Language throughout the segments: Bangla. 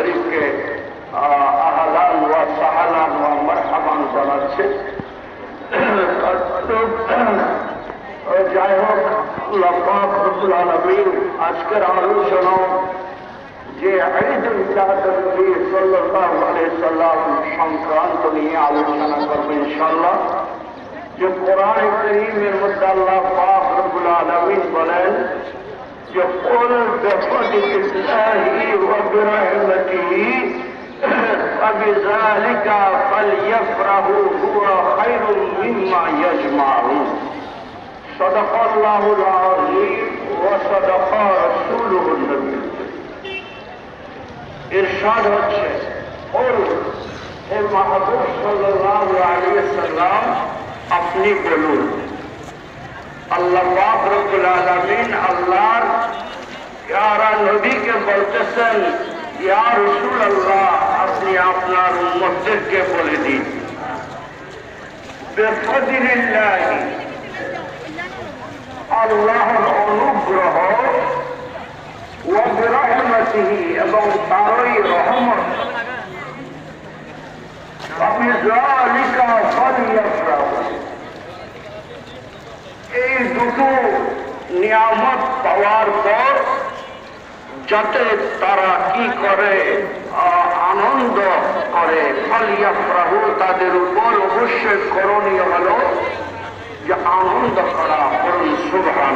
শরীফকে আহ, আহলান ওয়া সাহালান ওয়া মারহাবান জানাচ্ছে তো, আহ, যাই হোক লব্বাক রব্বুল আলমিন আজকের আলোচনা যে ঈদ নবী সাল্লাল্লাহু আলাইহি সাল্লাম সংক্রান্ত নিয়ে আলোচনা করবে ইনশাআল্লাহ যে কোরআন করিমের মধ্যে আল্লাহ পাক রব্বুল আলামিন বলেন যে قل بفضل الله وبرحمته فبذلك فليفرحوا هو خير مما يجمعون صدق الله العظيم وصدق رسوله النبي ইরশাদ হচ্ছে ওর হে মাহবুব সাল্লাল্লাহু আলাইহি সাল্লাম আপনি বলুন আল্লাহ পাক রব্বুল আলামিন আল্লাহর তারা নবীকে বলতেছেন, ইয়া রসুল আল্লাহ আপনি আপনার উম্মদেরকে বলে দিন। আল্লাহর অনুগ্রহ এবং তারই রহমত। অবিজালিকা এই দুটো নিয়ামত পাওয়ার পর যাতে তারা কি করে আনন্দ করে। ফলিয়াফরাহু তাদের উপর অবশ্যই করণীয় হলো যে আনন্দ করা করুন সুভান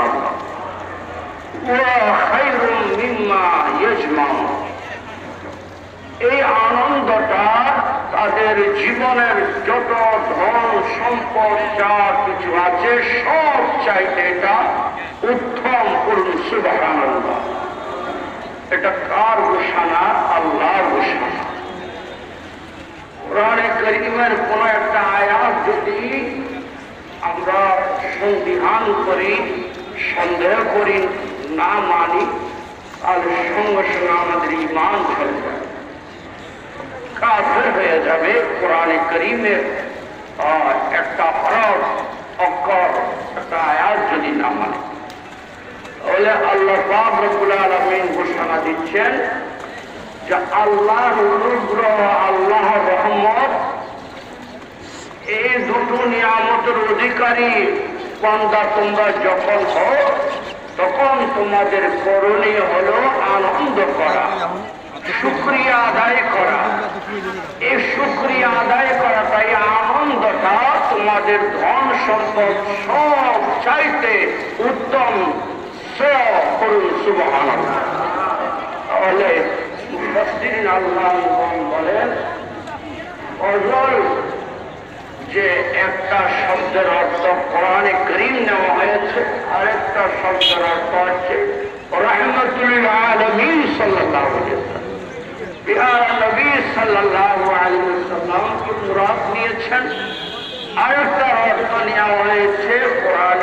এই আনন্দটা তাদের জীবনের যত ধন, সম্পদ, যা কিছু আছে, সব চাইতে এটা উত্তম করুন সুবহানাল্লাহ। এটা কার ঘোষণা? আল্লাহর ঘোষণা। কোরআনে করিমের কোন একটা আয়াত যদি আমরা সন্দিহান করি, সন্দেহ করি, না মানি, তাহলে সঙ্গে সঙ্গে আমাদের ইমান চলে যাবে। কাফের হয়ে যাবে কোরআনে করিমের একটা হরফ অক্ষর একটা আয়াত যদি না মানে তাহলে আল্লাহ পাক রব্বুল আলামিন ঘোষণা দিচ্ছেন যে আল্লাহর অনুগ্রহ, আল্লাহর রহমত, এই দুটো নিয়ামতের অধিকারী বান্দা তোমরা যখন হও, তখন তোমাদের করণীয় হলো আনন্দ করা, শুক্রিয়া আদায় করা। এই শুক্রিয়া আদায় করা তাই আনন্দটা তোমাদের ধন সম্পদ সব চাইতে উত্তম সব করুন সুবহান তাহলে মুফাসসিরিন আল্লাহ বলেন, অজল যে একটা শব্দের অর্থ কোরআনে করিম নেওয়া হয়েছে, আরেকটা শব্দের অর্থ হচ্ছে রহমতুল আলমিন সাল্লাহ বিহার নবী সাল্লাহ আলিয়াল্লাম কি মুরাদ নিয়েছেন? আরেকটা অর্থ নেওয়া হয়েছে কোরআনে